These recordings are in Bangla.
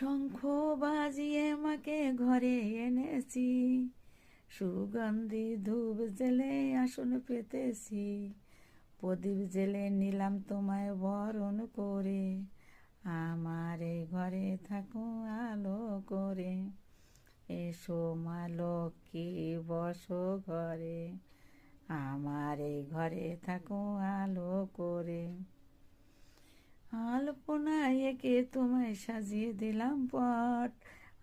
শঙ্খ বাজিয়ে মাকে ঘরে এনেছি। সুগন্ধি ধূপ জেলে আসন পেতেছি। প্রদীপ জেলে নিলাম তোমায় বরণ করে। আমার এই ঘরে থাকো আলো করে। এসো মা লক্ষ্মী, বসো ঘরে। আমার এই ঘরে থাকো আলো করে। আলপনা একে তোমায় সাজিয়ে দিলাম পট।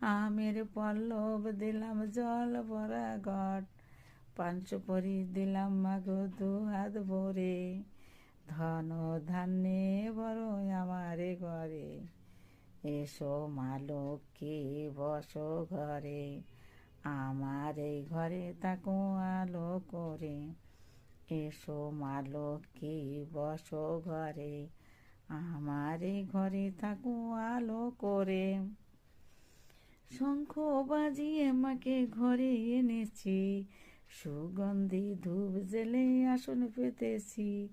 আমের পল্লব দিলাম জল ভরা ঘট পাঞ্চপরি দিলাম মাগো দু হাত ভরে। ধন ধান্যে বড় আমারে ঘরে। এসো মা লক্ষ্মী, বসো ঘরে। আমার এই ঘরে তাকো আলো করে। এসো মা লক্ষ্মী, বসো ঘরে। আমার এই ঘরে থাকো, আলো করে। শঙ্খ বাজিয়ে মাকে ঘরে এনেছি। সুগন্ধি ধূপ জেলে আসন পেতেছি।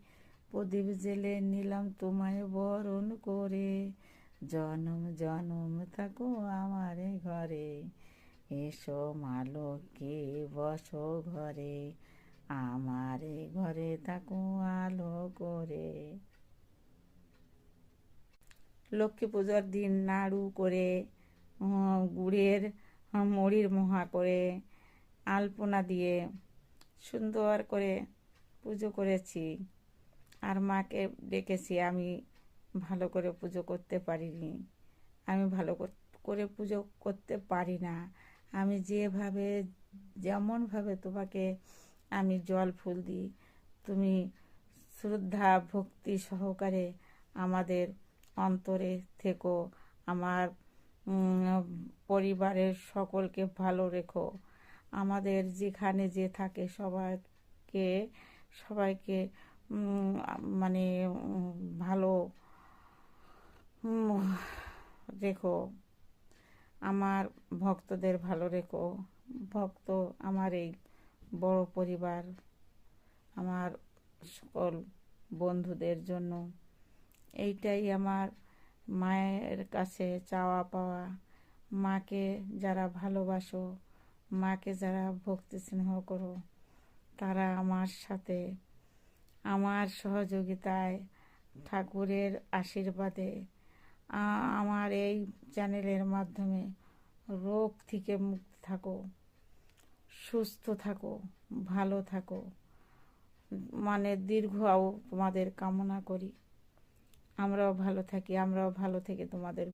প্রদীপ জেলে নিলাম তোমায় বরণ করে। জনম জনম থাকো আমার ঘরে। এসো মা লক্ষ্মী বসো ঘরে। আমার ঘরে থাকো, আলো করে। লক্ষ্মী পুজোর দিন নাড়ু করে গুড়ের মুড়ির মোহা করে, আলপনা দিয়ে সুন্দর করে পুজো করেছি। আর মাকে ডেকেছি, আমি ভালো করে পুজো করতে পারিনি। আমি ভালো করে পুজো করতে পারি না। আমি যেভাবে, যেমনভাবে তোমাকে আমি জল ফুল দিই, তুমি শ্রদ্ধা, ভক্তি সহকারে আমাদের অন্তরে থেকো। আমার পরিবারের সকলকে ভালো রেখো। আমাদের যেখানে যে থাকে সবাইকে সবাইকে মানে ভালো রেখো। আমার ভক্তদের ভালো রেখো। ভক্ত আমার এই বড় পরিবার, আমার সকল বন্ধুদের জন্য। এইটাই আমার মায়ের কাছে চাওয়া পাওয়া। মাকে যারা ভালোবাসো, মাকে যারা ভক্তি স্নেহ করো, তারা আমার সাথে আমার সহযোগিতায় ঠাকুরের আশীর্বাদে আমার এই চ্যানেলের মাধ্যমে রোগ থেকে মুক্ত থাকো, সুস্থ থাকো, ভালো থাকো। মানে দীর্ঘ তোমাদের কামনা করি। আমরাও ভালো থাকি আমরাও ভালো থেকে তোমাদের